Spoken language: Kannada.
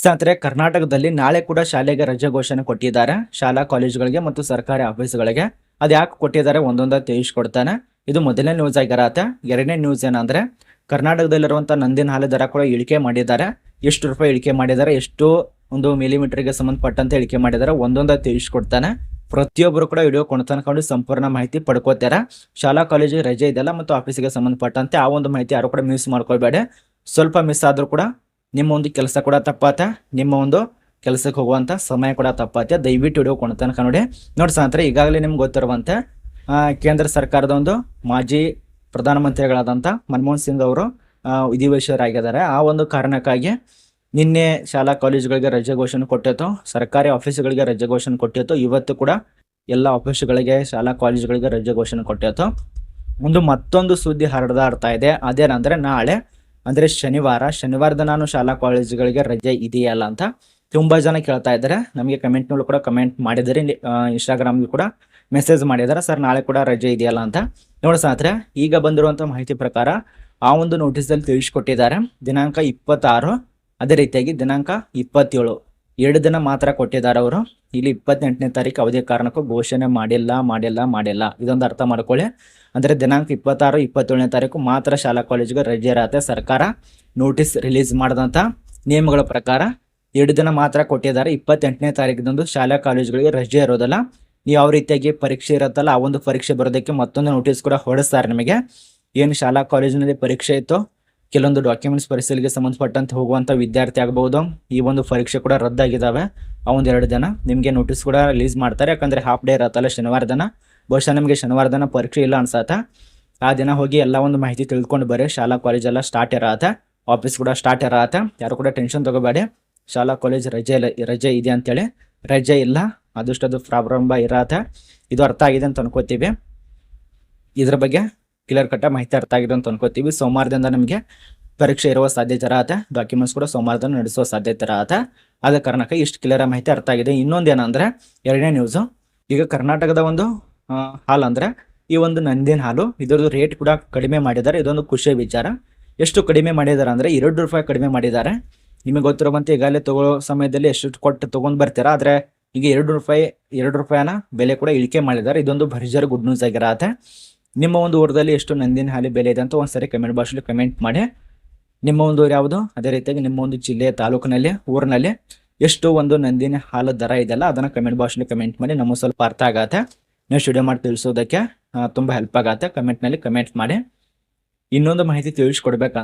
ಸ್ನೇಹಿತರೆ, ಕರ್ನಾಟಕದಲ್ಲಿ ನಾಳೆ ಕೂಡ ಶಾಲೆಗೆ ರಜೆ ಘೋಷಣೆ ಕೊಟ್ಟಿದ್ದಾರೆ. ಶಾಲಾ ಕಾಲೇಜುಗಳಿಗೆ ಮತ್ತು ಸರ್ಕಾರಿ ಆಫೀಸ್ಗಳಿಗೆ. ಅದು ಯಾಕೆ ಕೊಟ್ಟಿದ್ದಾರೆ ಒಂದೊಂದ ತಿಳಿಸ್ಕೊಡ್ತಾನೆ. ಇದು ಮೊದಲನೇ ನ್ಯೂಸ್ ಆಗಿರತ್ತೆ. ಎರಡನೇ ನ್ಯೂಸ್ ಏನಂದ್ರೆ ಕರ್ನಾಟಕದಲ್ಲಿರುವಂಥ ನಂದಿನ ಹಾಲು ದರ ಕೂಡ ಇಳಿಕೆ ಮಾಡಿದ್ದಾರೆ. ಎಷ್ಟು ರೂಪಾಯಿ ಇಳಿಕೆ ಮಾಡಿದ್ದಾರೆ, ಎಷ್ಟು ಒಂದು ಮಿಲಿಮೀಟರ್ಗೆ ಸಂಬಂಧಪಟ್ಟಂತೆ ಇಳಿಕೆ ಮಾಡಿದ್ದಾರೆ, ಒಂದೊಂದ ತಿಳಿಸ್ಕೊಡ್ತಾನೆ. ಪ್ರತಿಯೊಬ್ಬರು ಕೂಡ ವಿಡಿಯೋ ಕೊಂಡು ಸಂಪೂರ್ಣ ಮಾಹಿತಿ ಪಡ್ಕೋತಾರೆ. ಶಾಲಾ ಕಾಲೇಜಿಗೆ ರಜೆ ಇದೆಯಲ್ಲ ಮತ್ತು ಆಫೀಸಿಗೆ ಸಂಬಂಧಪಟ್ಟಂತೆ ಆ ಒಂದು ಮಾಹಿತಿ ಯಾರು ಕೂಡ ಮಿಸ್ ಮಾಡ್ಕೊಳ್ಬೇಡ. ಸ್ವಲ್ಪ ಮಿಸ್ ಆದ್ರೂ ಕೂಡ ನಿಮ್ಮ ಒಂದು ಕೆಲಸ ಕೂಡ ತಪ್ಪಾತ ನಿಮ್ಮ ಒಂದು ಕೆಲಸಕ್ಕೆ ಹೋಗುವಂತ ಸಮಯ ಕೂಡ ತಪ್ಪಾತ. ದಯವಿಟ್ಟು ವಿಡಿಯೋ ಕೊಂಡು ನೋಡಿ. ನೋಡಿ ಸ್ನೇಹಿತರೆ, ಈಗಾಗಲೇ ನಿಮ್ಗೆ ಗೊತ್ತಿರುವಂತೆ ಕೇಂದ್ರ ಸರ್ಕಾರದ ಒಂದು ಮಾಜಿ ಪ್ರಧಾನಮಂತ್ರಿಗಳಾದಂಥ ಮನಮೋಹನ್ ಸಿಂಗ್ ಅವರು ವಿಧಿವಶರಾಗಿದ್ದಾರೆ. ಆ ಒಂದು ಕಾರಣಕ್ಕಾಗಿ ನಿನ್ನೆ ಶಾಲಾ ಕಾಲೇಜುಗಳಿಗೆ ರಜೆ ಘೋಷಣೆ ಕೊಟ್ಟಿತ್ತು. ಸರ್ಕಾರಿ ಆಫೀಸುಗಳಿಗೆ ರಜೆ ಘೋಷಣೆ ಕೊಟ್ಟಿತ್ತು. ಇವತ್ತು ಕೂಡ ಎಲ್ಲ ಆಫೀಸುಗಳಿಗೆ, ಶಾಲಾ ಕಾಲೇಜುಗಳಿಗೆ ರಜೆ ಘೋಷಣೆ ಕೊಟ್ಟಿತ್ತು. ಒಂದು ಮತ್ತೊಂದು ಸುದ್ದಿ ಹರಡದಾಡ್ತಾ ಇದೆ. ಅದೇನಂದ್ರೆ ನಾಳೆ ಅಂದ್ರೆ ಶನಿವಾರ, ಶನಿವಾರದ ನಾನು ಶಾಲಾ ಕಾಲೇಜುಗಳಿಗೆ ರಜೆ ಇದೆಯಲ್ಲ ಅಂತ ತುಂಬಾ ಜನ ಕೇಳ್ತಾ ಇದ್ದಾರೆ. ನಮಗೆ ಕಮೆಂಟ್ನಲ್ಲೂ ಕೂಡ ಕಮೆಂಟ್ ಮಾಡಿದ್ದಾರೆ. ಇನ್ಸ್ಟಾಗ್ರಾಮ್ಗೂ ಕೂಡ ಮೆಸೇಜ್ ಮಾಡಿದ್ದಾರೆ. ಸರ್, ನಾಳೆ ಕೂಡ ರಜೆ ಇದೆಯಲ್ಲ ಅಂತ. ನೋಡಿ ಸ್ನೇಹಿತರೆ, ಈಗ ಬಂದಿರುವಂಥ ಮಾಹಿತಿ ಪ್ರಕಾರ ಆ ಒಂದು ನೋಟಿಸಲ್ಲಿ ತಿಳಿಸ್ಕೊಟ್ಟಿದ್ದಾರೆ. ದಿನಾಂಕ ಇಪ್ಪತ್ತಾರು, ಅದೇ ರೀತಿಯಾಗಿ ದಿನಾಂಕ ಇಪ್ಪತ್ತೇಳು. ಎರಡು ದಿನ ಮಾತ್ರ ಕೊಟ್ಟಿದ್ದಾರೆ ಅವರು. ಇಲ್ಲಿ ಇಪ್ಪತ್ತೆಂಟನೇ ತಾರೀಕು ಅವಧಿ ಕಾರಣಕ್ಕೂ ಘೋಷಣೆ ಮಾಡಿಲ್ಲ ಮಾಡಿಲ್ಲ ಮಾಡಿಲ್ಲ. ಇದೊಂದು ಅರ್ಥ ಮಾಡ್ಕೊಳ್ಳಿ. ಅಂದರೆ ದಿನಾಂಕ ಇಪ್ಪತ್ತಾರು, ಇಪ್ಪತ್ತೇಳನೇ ತಾರೀಕು ಮಾತ್ರ ಶಾಲಾ ಕಾಲೇಜಿಗೆ ರಜೆ ಇರತ್ತೆ. ಸರ್ಕಾರ ನೋಟಿಸ್ ರಿಲೀಸ್ ಮಾಡಿದಂಥ ನಿಯಮಗಳ ಪ್ರಕಾರ ಎರಡು ದಿನ ಮಾತ್ರ ಕೊಟ್ಟಿದ್ದಾರೆ. ಇಪ್ಪತ್ತೆಂಟನೇ ತಾರೀಕಿನಂದು ಶಾಲಾ ಕಾಲೇಜುಗಳಿಗೆ ರಜೆ ಇರೋದಲ್ಲ. ನೀವು ಯಾವ ರೀತಿಯಾಗಿ ಪರೀಕ್ಷೆ ಇರುತ್ತಲ್ಲ, ಆ ಒಂದು ಪರೀಕ್ಷೆ ಬರೋದಕ್ಕೆ ಮತ್ತೊಂದು ನೋಟಿಸ್ ಕೂಡ ಹೊರಡಿಸ್ತಾರೆ ನಿಮಗೆ. ಏನು ಶಾಲಾ ಕಾಲೇಜಿನಲ್ಲಿ ಪರೀಕ್ಷೆ ಇತ್ತು ಕೆಲವೊಂದು ಡಾಕ್ಯುಮೆಂಟ್ಸ್ ಪರಿಶೀಲನೆಗೆ ಸಂಬಂಧಪಟ್ಟಂತೆ ಹೋಗುವಂಥ ವಿದ್ಯಾರ್ಥಿ ಆಗಬಹುದು ಈ ಒಂದು ಪರೀಕ್ಷೆ ಕೂಡ ರದ್ದಾಗಿದ್ದಾವೆ ಆ ಒಂದೆರಡು ದಿನ ನಿಮಗೆ ನೋಟಿಸ್ ಕೂಡ ರಿಲೀಸ್ ಮಾಡ್ತಾರೆ. ಯಾಕಂದ್ರೆ ಹಾಫ್ ಡೇ ಇರತ್ತಲ್ಲ ಶನಿವಾರ ದಿನ. ಬಹುಶಃ ನಿಮಗೆ ಶನಿವಾರ ದಿನ ಪರೀಕ್ಷೆ ಇಲ್ಲ ಅನ್ಸತ್ತೆ. ಆ ದಿನ ಹೋಗಿ ಎಲ್ಲ ಒಂದು ಮಾಹಿತಿ ತಿಳ್ಕೊಂಡು ಬರ್ರಿ. ಶಾಲಾ ಕಾಲೇಜ್ ಎಲ್ಲ ಸ್ಟಾರ್ಟ್ ಇರತ್ತೆ. ಆಫೀಸ್ ಕೂಡ ಸ್ಟಾರ್ಟ್ ಇರತ್ತೆ. ಯಾರು ಕೂಡ ಟೆನ್ಷನ್ ತಗೋಬೇಡಿ. ಶಾಲಾ ಕಾಲೇಜ್ ರಜೆ ಇಲ್ಲ, ರಜೆ ಇದೆ ಅಂತೇಳಿ. ರಜೆ ಇಲ್ಲ. ಅದಷ್ಟದು ಪ್ರಾರಂಭ ಇರತ್ತೆ. ಇದು ಅರ್ಥ ಆಗಿದೆ ಅಂತ ಅನ್ಕೋತೀವಿ. ಇದ್ರ ಬಗ್ಗೆ ಕ್ಲಿಯರ್ ಕಟ್ಟ ಮಾಹಿತಿ ಅರ್ಥ ಆಗಿದೆ ಅಂತ ಅನ್ಕೋತೀವಿ. ಸೋಮವಾರದಿಂದ ನಮಗೆ ಪರೀಕ್ಷೆ ಇರುವ ಸಾಧ್ಯತೆ ಇರತ್ತೆ ಡಾಕ್ಯುಮೆಂಟ್ಸ್ ಕೂಡ ಸೋಮವಾರದಿಂದ ನಡೆಸುವ ಸಾಧ್ಯತೆ ಇರತ್ತೆ ಆದ ಕಾರಣಕ್ಕೆ ಇಷ್ಟು ಕ್ಲಿಯರ್ ಮಾಹಿತಿ ಅರ್ಥ ಆಗಿದೆ. ಇನ್ನೊಂದು ಏನಂದ್ರೆ, ಎರಡನೇ ನ್ಯೂಸು ಈಗ ಕರ್ನಾಟಕದ ಒಂದು ಹಾಲು ಅಂದ್ರೆ, ಈ ಒಂದು ನಂದಿನ ಹಾಲು, ಇದರದ್ದು ರೇಟ್ ಕೂಡ ಕಡಿಮೆ ಮಾಡಿದ್ದಾರೆ. ಇದೊಂದು ಖುಷಿಯ ವಿಚಾರ. ಎಷ್ಟು ಕಡಿಮೆ ಮಾಡಿದ್ದಾರೆ ಅಂದ್ರೆ, ಎರಡು ರೂಪಾಯಿ ಕಡಿಮೆ ಮಾಡಿದ್ದಾರೆ. ನಿಮಗೆ ಗೊತ್ತಿರುವಂತೆ ಈಗಾಗಲೇ ತಗೊಳ್ಳೋ ಸಮಯದಲ್ಲಿ ಎಷ್ಟು ಕೊಟ್ಟು ತಗೊಂಡ್ ಬರ್ತೀರಾ? ಆದ್ರೆ, ಈಗ ಎರಡು ರೂಪಾಯಿ, ಎರಡು ರೂಪಾಯಿನ ಬೆಲೆ ಕೂಡ ಇಳಿಕೆ ಮಾಡಿದ್ದಾರೆ. ಇದೊಂದು ಭರ್ಜರ್ ಗುಡ್ ನ್ಯೂಸ್ ಆಗಿರತ್ತೆ ನಿಮ್ಮ ಒಂದು ಊರದಲ್ಲಿ ಎಷ್ಟು ನಂದಿನ ಹಾಲಿ ಬೆಲೆ ಇದೆ ಅಂತ ಒಂದ್ಸರಿ ಕಮೆಂಟ್ ಬಾಕ್ಸಲ್ಲಿ ಕಮೆಂಟ್ ಮಾಡಿ. ನಿಮ್ಮ ಒಂದು ಊರು ಯಾವುದು? ಅದೇ ರೀತಿಯಾಗಿ ನಿಮ್ಮ ಒಂದು ಜಿಲ್ಲೆ, ತಾಲೂಕಿನಲ್ಲಿ, ಊರಿನಲ್ಲಿ ಎಷ್ಟು ಒಂದು ನಂದಿನ ಹಾಲು ದರ ಇದೆಯಲ್ಲ, ಅದನ್ನು ಕಮೆಂಟ್ ಬಾಕ್ಸಲ್ಲಿ ಕಮೆಂಟ್ ಮಾಡಿ. ನಮಗೆ ಸ್ವಲ್ಪ ಅರ್ಥ ಆಗತ್ತೆ. ನೀವು ಸ್ಟುಡಿಯೋ ಮಾಡಿ ತಿಳಿಸೋದಕ್ಕೆ ತುಂಬ ತುಂಬಾ ಹೆಲ್ಪ್ ಆಗತ್ತೆ. ಕಮೆಂಟ್ನಲ್ಲಿ ಕಮೆಂಟ್ ಮಾಡಿ. ಇನ್ನೊಂದು ಮಾಹಿತಿ ತಿಳಿಸ್ಕೊಡ್ಬೇಕಂತ